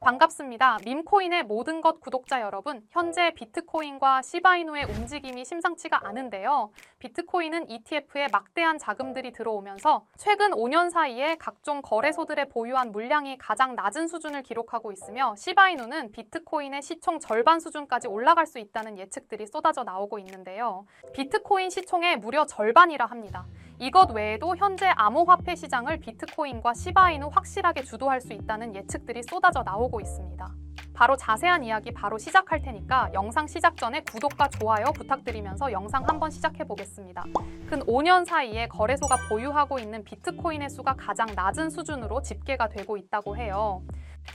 반갑습니다. 밈코인의 모든 것 구독자 여러분, 현재 비트코인과 시바이누의 움직임이 심상치가 않은데요. 비트코인은 ETF에 막대한 자금들이 들어오면서 최근 5년 사이에 각종 거래소들의 보유한 물량이 가장 낮은 수준을 기록하고 있으며 시바이누는 비트코인의 시총 절반 수준까지 올라갈 수 있다는 예측들이 쏟아져 나오고 있는데요. 비트코인 시총의 무려 절반이라 합니다. 이것 외에도 현재 암호화폐 시장을 비트코인과 시바이누 확실하게 주도할 수 있다는 예측들이 쏟아져 나오고 있습니다. 바로 자세한 이야기 바로 시작할 테니까 영상 시작 전에 구독과 좋아요 부탁드리면서 영상 한번 시작해 보겠습니다. 근 5년 사이에 거래소가 보유하고 있는 비트코인의 수가 가장 낮은 수준으로 집계가 되고 있다고 해요.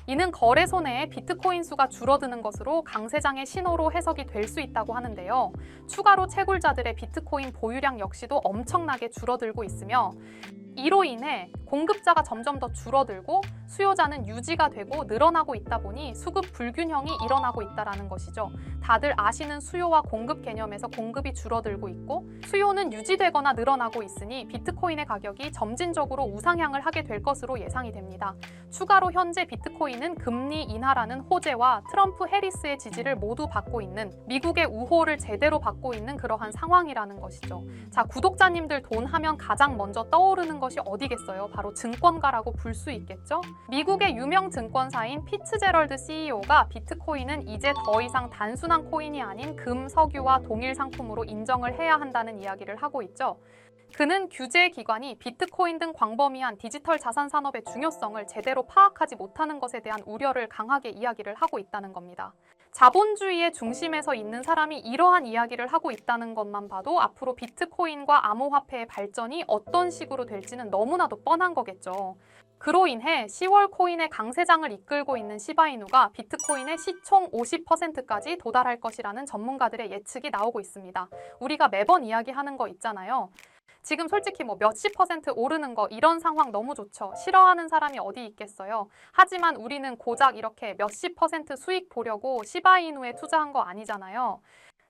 이는 거래소 내에 비트코인 수가 줄어드는 것으로 강세장의 신호로 해석이 될 수 있다고 하는데요. 추가로 채굴자들의 비트코인 보유량 역시도 엄청나게 줄어들고 있으며 이로 인해 공급자가 점점 더 줄어들고 수요자는 유지가 되고 늘어나고 있다 보니 수급 불균형이 일어나고 있다라는 것이죠. 다들 아시는 수요와 공급 개념에서 공급이 줄어들고 있고 수요는 유지되거나 늘어나고 있으니 비트코인의 가격이 점진적으로 우상향을 하게 될 것으로 예상이 됩니다. 추가로 현재 비트코인은 금리 인하라는 호재와 트럼프 해리스의 지지를 모두 받고 있는 미국의 우호를 제대로 받고 있는 그러한 상황이라는 것이죠. 자, 구독자님들 돈 하면 가장 먼저 떠오르는 것이 어디겠어요? 바로 증권가라고 볼수 있겠죠? 미국의 유명 증권사인 피츠제럴드 CEO가 비트코인은 이제 더 이상 단순한 코인이 아닌 금, 석유와 동일 상품으로 인정을 해야 한다는 이야기를 하고 있죠. 그는 규제 기관이 비트코인 등 광범위한 디지털 자산 산업의 중요성을 제대로 파악하지 못하는 것에 대한 우려를 강하게 이야기를 하고 있다는 겁니다. 자본주의의 중심에서 있는 사람이 이러한 이야기를 하고 있다는 것만 봐도 앞으로 비트코인과 암호화폐의 발전이 어떤 식으로 될지는 너무나도 뻔한 거겠죠. 그로 인해 10월 코인의 강세장을 이끌고 있는 시바이누가 비트코인의 시총 50%까지 도달할 것이라는 전문가들의 예측이 나오고 있습니다. 우리가 매번 이야기하는 거 있잖아요. 지금 솔직히 뭐 몇십 퍼센트 오르는 거 이런 상황 너무 좋죠. 싫어하는 사람이 어디 있겠어요. 하지만 우리는 고작 이렇게 몇십 퍼센트 수익 보려고 시바이누에 투자한 거 아니잖아요.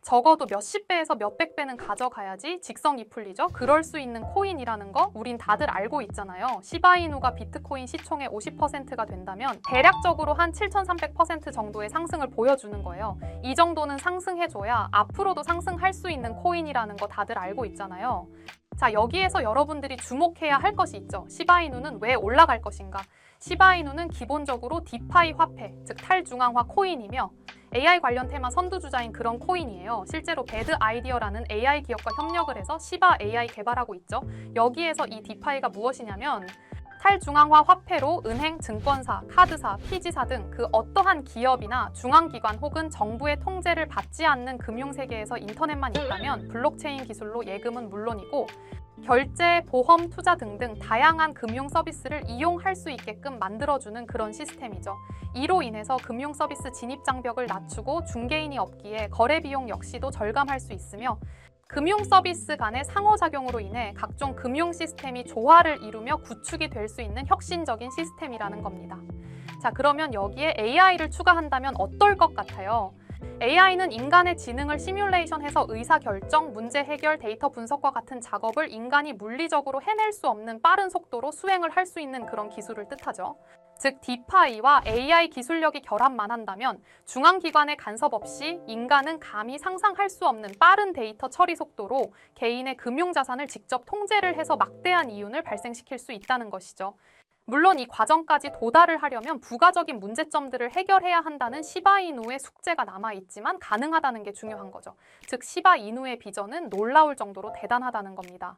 적어도 몇십 배에서 몇백 배는 가져가야지 직성이 풀리죠. 그럴 수 있는 코인이라는 거 우린 다들 알고 있잖아요. 시바이누가 비트코인 시총의 50%가 된다면 대략적으로 한 7,300% 정도의 상승을 보여주는 거예요. 이 정도는 상승해줘야 앞으로도 상승할 수 있는 코인이라는 거 다들 알고 있잖아요. 자, 여기에서 여러분들이 주목해야 할 것이 있죠. 시바이누는 왜 올라갈 것인가? 시바이누는 기본적으로 디파이 화폐, 즉 탈중앙화 코인이며 AI 관련 테마 선두주자인 그런 코인이에요. 실제로 배드 아이디어라는 AI 기업과 협력을 해서 시바 AI 개발하고 있죠. 여기에서 이 디파이가 무엇이냐면 탈중앙화 화폐로 은행, 증권사, 카드사, 피지사 등 그 어떠한 기업이나 중앙기관 혹은 정부의 통제를 받지 않는 금융세계에서 인터넷만 있다면 블록체인 기술로 예금은 물론이고 결제, 보험, 투자 등등 다양한 금융 서비스를 이용할 수 있게끔 만들어주는 그런 시스템이죠. 이로 인해서 금융 서비스 진입 장벽을 낮추고 중개인이 없기에 거래 비용 역시도 절감할 수 있으며 금융 서비스 간의 상호작용으로 인해 각종 금융 시스템이 조화를 이루며 구축이 될 수 있는 혁신적인 시스템이라는 겁니다. 자, 그러면 여기에 AI를 추가한다면 어떨 것 같아요? AI는 인간의 지능을 시뮬레이션해서 의사 결정, 문제 해결, 데이터 분석과 같은 작업을 인간이 물리적으로 해낼 수 없는 빠른 속도로 수행을 할 수 있는 그런 기술을 뜻하죠. 즉 디파이와 AI 기술력이 결합만 한다면 중앙기관의 간섭 없이 인간은 감히 상상할 수 없는 빠른 데이터 처리 속도로 개인의 금융자산을 직접 통제를 해서 막대한 이윤을 발생시킬 수 있다는 것이죠. 물론 이 과정까지 도달을 하려면 부가적인 문제점들을 해결해야 한다는 시바이누의 숙제가 남아 있지만 가능하다는 게 중요한 거죠. 즉 시바이누의 비전은 놀라울 정도로 대단하다는 겁니다.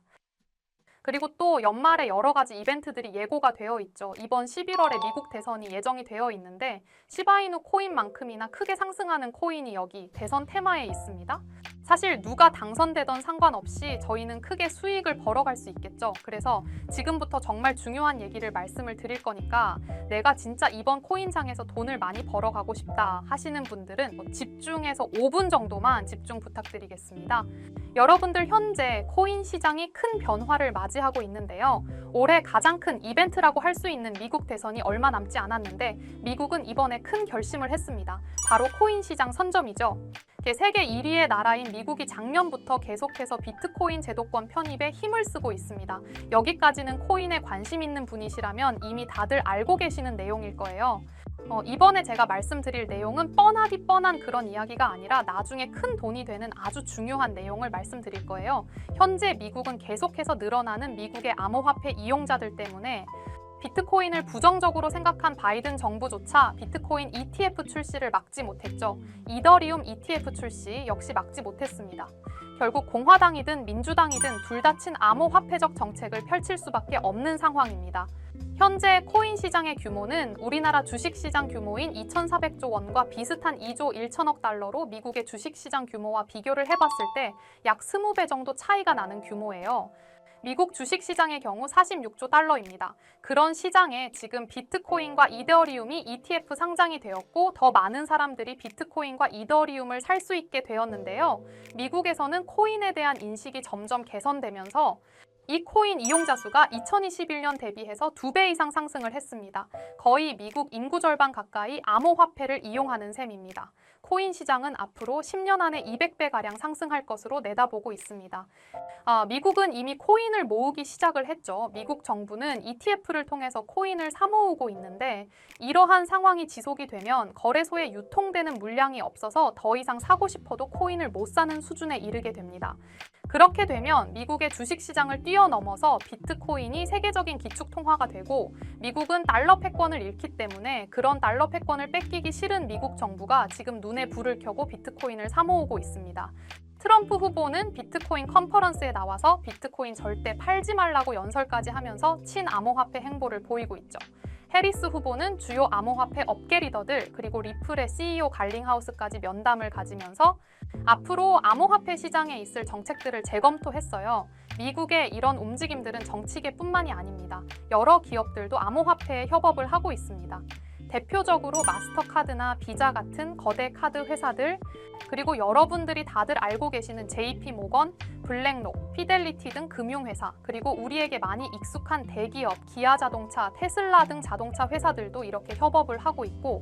그리고 또 연말에 여러 가지 이벤트들이 예고가 되어 있죠. 이번 11월에 미국 대선이 예정이 되어 있는데 시바이누 코인만큼이나 크게 상승하는 코인이 여기 대선 테마에 있습니다. 사실 누가 당선되던 상관없이 저희는 크게 수익을 벌어갈 수 있겠죠. 그래서 지금부터 정말 중요한 얘기를 말씀을 드릴 거니까 내가 진짜 이번 코인장에서 돈을 많이 벌어가고 싶다 하시는 분들은 뭐 집중해서 5분 정도만 집중 부탁드리겠습니다. 여러분들 현재 코인 시장이 큰 변화를 맞이하고 있는데요. 올해 가장 큰 이벤트라고 할 수 있는 미국 대선이 얼마 남지 않았는데 미국은 이번에 큰 결심을 했습니다. 바로 코인 시장 선점이죠. 세계 1위의 나라인 미국이 작년부터 계속해서 비트코인 제도권 편입에 힘을 쓰고 있습니다. 여기까지는 코인에 관심 있는 분이시라면 이미 다들 알고 계시는 내용일 거예요. 어, 이번에 제가 말씀드릴 내용은 뻔하디 뻔한 그런 이야기가 아니라 나중에 큰 돈이 되는 아주 중요한 내용을 말씀드릴 거예요. 현재 미국은 계속해서 늘어나는 미국의 암호화폐 이용자들 때문에 비트코인을 부정적으로 생각한 바이든 정부조차 비트코인 ETF 출시를 막지 못했죠. 이더리움 ETF 출시 역시 막지 못했습니다. 결국 공화당이든 민주당이든 둘 다 친 암호화폐적 정책을 펼칠 수밖에 없는 상황입니다. 현재 코인 시장의 규모는 우리나라 주식 시장 규모인 2,400조 원과 비슷한 2조 1천억 달러로 미국의 주식 시장 규모와 비교를 해봤을 때 약 20배 정도 차이가 나는 규모예요. 미국 주식 시장의 경우 46조 달러입니다. 그런 시장에 지금 비트코인과 이더리움이 ETF 상장이 되었고 더 많은 사람들이 비트코인과 이더리움을 살 수 있게 되었는데요. 미국에서는 코인에 대한 인식이 점점 개선되면서 이 코인 이용자 수가 2021년 대비해서 두 배 이상 상승을 했습니다. 거의 미국 인구 절반 가까이 암호화폐를 이용하는 셈입니다. 코인 시장은 앞으로 10년 안에 200배가량 상승할 것으로 내다보고 있습니다. 아, 미국은 이미 코인을 모으기 시작을 했죠. 미국 정부는 ETF를 통해서 코인을 사모으고 있는데 이러한 상황이 지속이 되면 거래소에 유통되는 물량이 없어서 더 이상 사고 싶어도 코인을 못 사는 수준에 이르게 됩니다. 그렇게 되면 미국의 주식 시장을 뛰어넘어서 비트코인이 세계적인 기축 통화가 되고 미국은 달러 패권을 잃기 때문에 그런 달러 패권을 뺏기기 싫은 미국 정부가 지금 눈에 불을 켜고 비트코인을 사모으고 있습니다. 트럼프 후보는 비트코인 컨퍼런스에 나와서 비트코인 절대 팔지 말라고 연설까지 하면서 친암호화폐 행보를 보이고 있죠. 해리스 후보는 주요 암호화폐 업계 리더들 그리고 리플의 CEO 갈링하우스까지 면담을 가지면서 앞으로 암호화폐 시장에 있을 정책들을 재검토했어요. 미국의 이런 움직임들은 정치계뿐만이 아닙니다. 여러 기업들도 암호화폐에 협업을 하고 있습니다. 대표적으로 마스터카드나 비자 같은 거대 카드 회사들, 그리고 여러분들이 다들 알고 계시는 JP 모건, 블랙록, 피델리티 등 금융회사, 그리고 우리에게 많이 익숙한 대기업, 기아 자동차, 테슬라 등 자동차 회사들도 이렇게 협업을 하고 있고,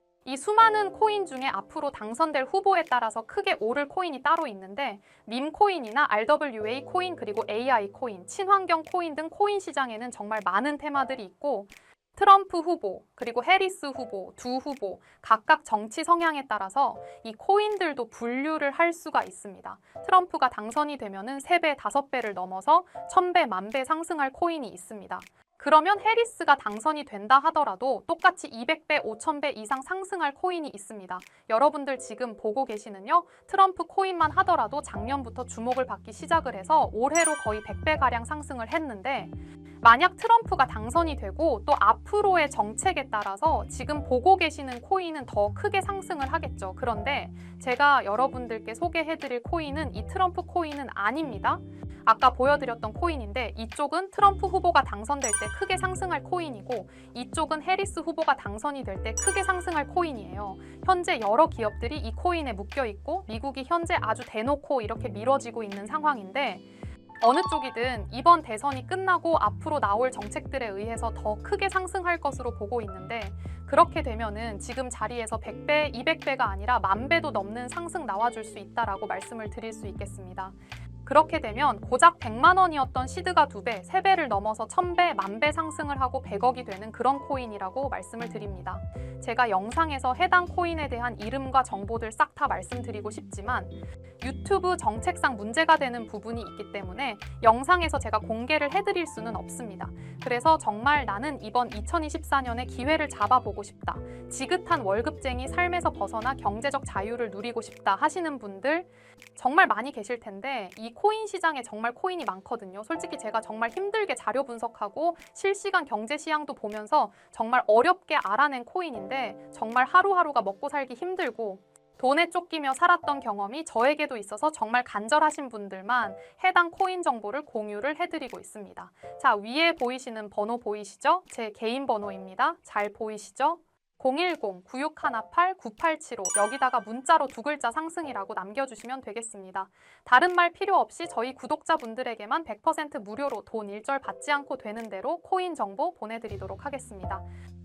이 수많은 코인 중에 앞으로 당선될 후보에 따라서 크게 오를 코인이 따로 있는데 밈코인이나 RWA 코인 그리고 AI 코인, 친환경 코인 등 코인 시장에는 정말 많은 테마들이 있고 트럼프 후보, 그리고 해리스 후보, 두 후보, 각각 정치 성향에 따라서 이 코인들도 분류를 할 수가 있습니다. 트럼프가 당선이 되면은 3배, 5배를 넘어서 1000배, 만 배 상승할 코인이 있습니다. 그러면 해리스가 당선이 된다 하더라도 똑같이 200배, 5000배 이상 상승할 코인이 있습니다. 여러분들 지금 보고 계시는요. 트럼프 코인만 하더라도 작년부터 주목을 받기 시작을 해서 올해로 거의 100배가량 상승을 했는데 만약 트럼프가 당선이 되고 또 앞으로의 정책에 따라서 지금 보고 계시는 코인은 더 크게 상승을 하겠죠. 그런데 제가 여러분들께 소개해드릴 코인은 이 트럼프 코인은 아닙니다. 아까 보여드렸던 코인인데 이쪽은 트럼프 후보가 당선될 때 크게 상승할 코인이고 이쪽은 해리스 후보가 당선이 될 때 크게 상승할 코인이에요. 현재 여러 기업들이 이 코인에 묶여 있고 미국이 현재 아주 대놓고 이렇게 미뤄지고 있는 상황인데 어느 쪽이든 이번 대선이 끝나고 앞으로 나올 정책들에 의해서 더 크게 상승할 것으로 보고 있는데 그렇게 되면은 지금 자리에서 100배, 200배가 아니라 만 배도 넘는 상승 나와줄 수 있다라고 말씀을 드릴 수 있겠습니다. 그렇게 되면 고작 100만 원이었던 시드가 2배, 3배를 넘어서 1000배, 만배 상승을 하고 100억이 되는 그런 코인이라고 말씀을 드립니다. 제가 영상에서 해당 코인에 대한 이름과 정보들 싹 다 말씀드리고 싶지만 유튜브 정책상 문제가 되는 부분이 있기 때문에 영상에서 제가 공개를 해드릴 수는 없습니다. 그래서 정말 나는 이번 2024년에 기회를 잡아보고 싶다. 지긋한 월급쟁이 삶에서 벗어나 경제적 자유를 누리고 싶다 하시는 분들 정말 많이 계실 텐데 이 코인 시장에 정말 코인이 많거든요. 솔직히 제가 정말 힘들게 자료 분석하고 실시간 경제 시향도 보면서 정말 어렵게 알아낸 코인인데 정말 하루하루가 먹고 살기 힘들고 돈에 쫓기며 살았던 경험이 저에게도 있어서 정말 간절하신 분들만 해당 코인 정보를 공유를 해드리고 있습니다. 자, 위에 보이시는 번호 보이시죠? 제 개인 번호입니다. 잘 보이시죠? 010-9618-9875 여기다가 문자로 두 글자 상승이라고 남겨주시면 되겠습니다. 다른 말 필요 없이 저희 구독자분들에게만 100% 무료로 돈 일절 받지 않고 되는 대로 코인 정보 보내드리도록 하겠습니다.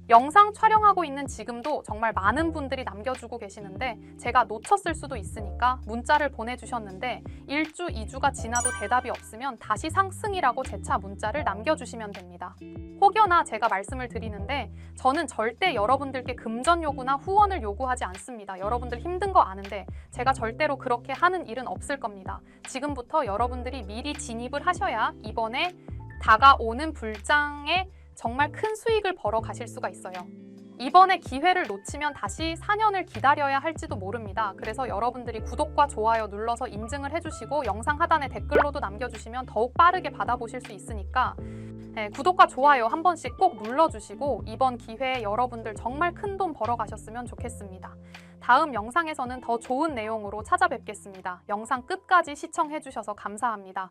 영상 촬영하고 있는 지금도 정말 많은 분들이 남겨주고 계시는데 제가 놓쳤을 수도 있으니까 문자를 보내주셨는데 1주, 2주가 지나도 대답이 없으면 다시 상승이라고 재차 문자를 남겨주시면 됩니다. 혹여나 제가 말씀을 드리는데 저는 절대 여러분들께 금전 요구나 후원을 요구하지 않습니다. 여러분들 힘든 거 아는데 제가 절대로 그렇게 하는 일은 없을 겁니다. 지금부터 여러분들이 미리 진입을 하셔야 이번에 다가오는 불장에 정말 큰 수익을 벌어 가실 수가 있어요. 이번에 기회를 놓치면 다시 4년을 기다려야 할지도 모릅니다. 그래서 여러분들이 구독과 좋아요 눌러서 인증을 해주시고 영상 하단에 댓글로도 남겨주시면 더욱 빠르게 받아보실 수 있으니까 네, 구독과 좋아요 한 번씩 꼭 눌러주시고 이번 기회에 여러분들 정말 큰 돈 벌어가셨으면 좋겠습니다. 다음 영상에서는 더 좋은 내용으로 찾아뵙겠습니다. 영상 끝까지 시청해주셔서 감사합니다.